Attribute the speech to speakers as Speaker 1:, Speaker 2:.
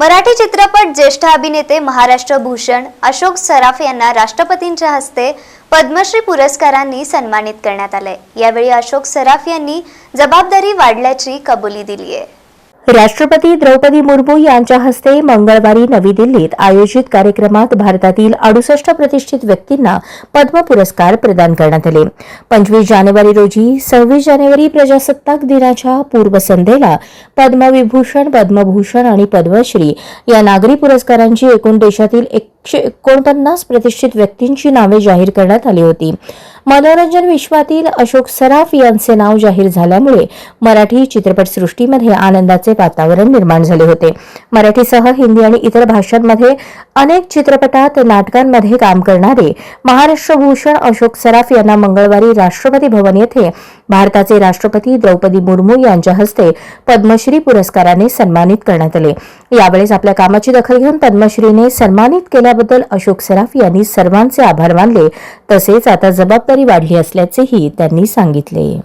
Speaker 1: मराठी चित्रपट ज्येष्ठ अभिनेते महाराष्ट्र भूषण अशोक सराफ यांना राष्ट्रपतींच्या हस्ते पद्मश्री पुरस्कारांनी सन्मानित करण्यात आलंय. यावेळी अशोक सराफ यांनी जबाबदारी वाढल्याची कबुली दिली आहे
Speaker 2: राष्ट्रपती द्रौपदी मुर्मू यांच्या हस्ते मंगळवारी नवी दिल्लीत आयोजित कार्यक्रमात भारतातील अडुसष्ट प्रतिष्ठित व्यक्तींना पद्म पुरस्कार प्रदान करण्यात आले. पंचवीस जानेवारी रोजी सव्वीस जानेवारी प्रजासत्ताक दिनाच्या पूर्वसंध्येला पद्मविभूषण पद्मभूषण आणि पद्मश्री या नागरी पुरस्कारांची एकूण देशातील एकशे एकोणपन्नास प्रतिष्ठित व्यक्तींची नावे जाहीर करण्यात आली होती. मनोरंजन विश्वातील अशोक सराफ यांचे नाव जाहीर झाल्यामुळे मराठी चित्रपटसृष्टीमध्ये आनंदाचे वातावरण निर्माण झाले होते. मराठीसह हिंदी आणि इतर भाषांमध्ये अनेक चित्रपटात नाटकांमध्ये काम करणारे महाराष्ट्र भूषण अशोक सराफ यांना मंगळवारी राष्ट्रपती भवन येथे भारताचे राष्ट्रपती द्रौपदी मुर्मू यांच्या हस्ते पद्मश्री पुरस्काराने सन्मानित करण्यात आले. यावेळेस आपल्या कामाची दखल घेऊन पद्मश्रीने सन्मानित केल्याबद्दल अशोक सराफ यांनी सर्वांचे आभार मानले. तसेच आता जबाबदारी वाढली असल्याचेही त्यांनी सांगितले.